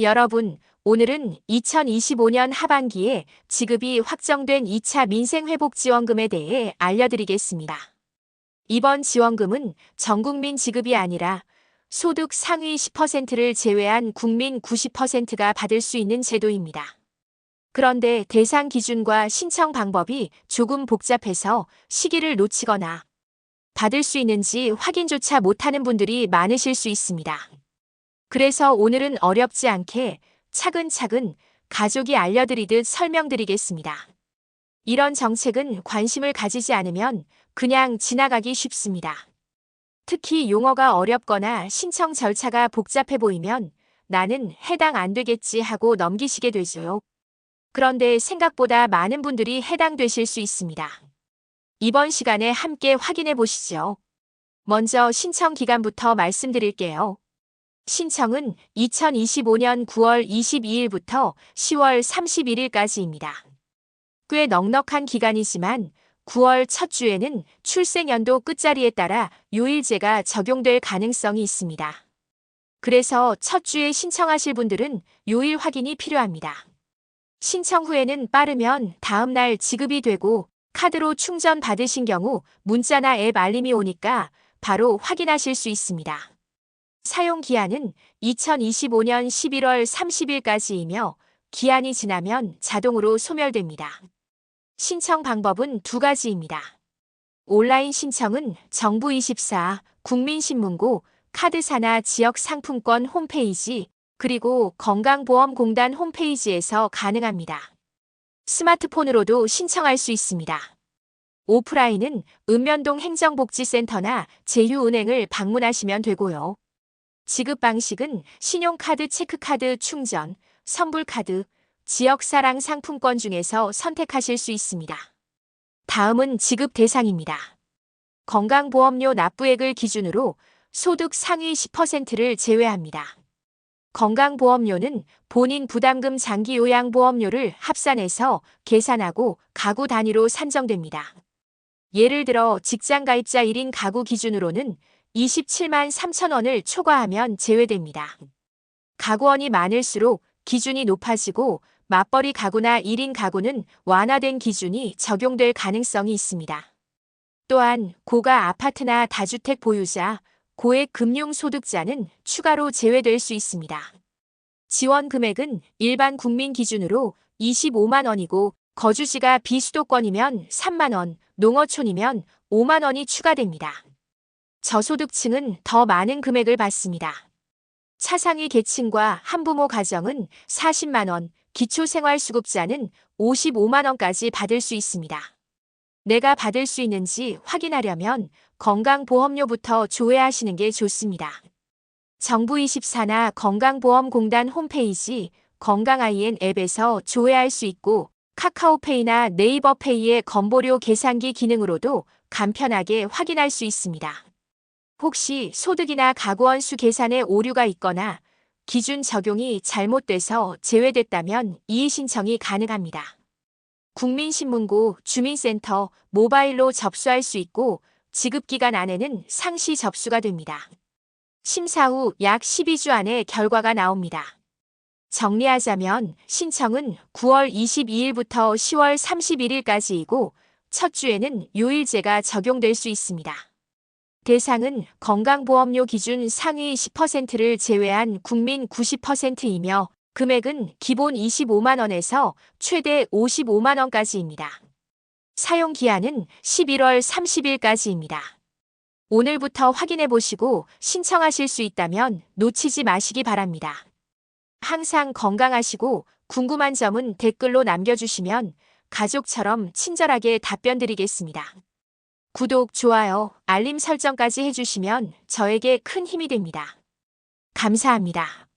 여러분, 오늘은 2025년 하반기에 지급이 확정된 2차 민생회복지원금에 대해 알려드리겠습니다. 이번 지원금은 전국민 지급이 아니라 소득 상위 10%를 제외한 국민 90%가 받을 수 있는 제도입니다. 그런데 대상 기준과 신청 방법이 조금 복잡해서 시기를 놓치거나 받을 수 있는지 확인조차 못하는 분들이 많으실 수 있습니다. 그래서 오늘은 어렵지 않게 차근차근 가족이 알려드리듯 설명드리겠습니다. 이런 정책은 관심을 가지지 않으면 그냥 지나가기 쉽습니다. 특히 용어가 어렵거나 신청 절차가 복잡해 보이면 나는 해당 안 되겠지 하고 넘기시게 되죠. 그런데 생각보다 많은 분들이 해당되실 수 있습니다. 이번 시간에 함께 확인해 보시죠. 먼저 신청 기간부터 말씀드릴게요. 신청은 2025년 9월 22일부터 10월 31일까지입니다. 꽤 넉넉한 기간이지만 9월 첫 주에는 출생연도 끝자리에 따라 요일제가 적용될 가능성이 있습니다. 그래서 첫 주에 신청하실 분들은 요일 확인이 필요합니다. 신청 후에는 빠르면 다음 날 지급이 되고 카드로 충전 받으신 경우 문자나 앱 알림이 오니까 바로 확인하실 수 있습니다. 사용 기한은 2025년 11월 30일까지이며 기한이 지나면 자동으로 소멸됩니다. 신청 방법은 두 가지입니다. 온라인 신청은 정부24, 국민신문고, 카드사나 지역 상품권 홈페이지, 그리고 건강보험공단 홈페이지에서 가능합니다. 스마트폰으로도 신청할 수 있습니다. 오프라인은 읍면동 행정복지센터나 제휴은행을 방문하시면 되고요. 지급 방식은 신용카드, 체크카드, 충전, 선불카드, 지역사랑 상품권 중에서 선택하실 수 있습니다. 다음은 지급 대상입니다. 건강보험료 납부액을 기준으로 소득 상위 10%를 제외합니다. 건강보험료는 본인 부담금 장기 요양보험료를 합산해서 계산하고 가구 단위로 산정됩니다. 예를 들어 직장가입자 1인 가구 기준으로는 27만 3천 원을 초과하면 제외됩니다. 가구원이 많을수록 기준이 높아지고 맞벌이 가구나 1인 가구는 완화된 기준이 적용될 가능성이 있습니다. 또한 고가 아파트나 다주택 보유자, 고액 금융소득자는 추가로 제외될 수 있습니다. 지원 금액은 일반 국민 기준으로 25만 원이고 거주지가 비수도권이면 3만 원, 농어촌이면 5만 원이 추가됩니다. 저소득층은 더 많은 금액을 받습니다. 차상위 계층과 한부모 가정은 40만 원, 기초생활수급자는 55만 원까지 받을 수 있습니다. 내가 받을 수 있는지 확인하려면 건강보험료부터 조회하시는 게 좋습니다. 정부 24나 건강보험공단 홈페이지 건강IN 앱에서 조회할 수 있고 카카오페이나 네이버페이의 건보료 계산기 기능으로도 간편하게 확인할 수 있습니다. 혹시 소득이나 가구원 수 계산에 오류가 있거나 기준 적용이 잘못돼서 제외됐다면 이의 신청이 가능합니다. 국민신문고, 주민센터, 모바일로 접수할 수 있고 지급기간 안에는 상시 접수가 됩니다. 심사 후 약 12주 안에 결과가 나옵니다. 정리하자면 신청은 9월 22일부터 10월 31일까지이고 첫 주에는 요일제가 적용될 수 있습니다. 대상은 건강보험료 기준 상위 10%를 제외한 국민 90%이며 금액은 기본 25만 원에서 최대 55만 원까지입니다. 사용 기한은 11월 30일까지입니다. 오늘부터 확인해 보시고 신청하실 수 있다면 놓치지 마시기 바랍니다. 항상 건강하시고 궁금한 점은 댓글로 남겨주시면 가족처럼 친절하게 답변 드리겠습니다. 구독, 좋아요, 알림 설정까지 해주시면 저에게 큰 힘이 됩니다. 감사합니다.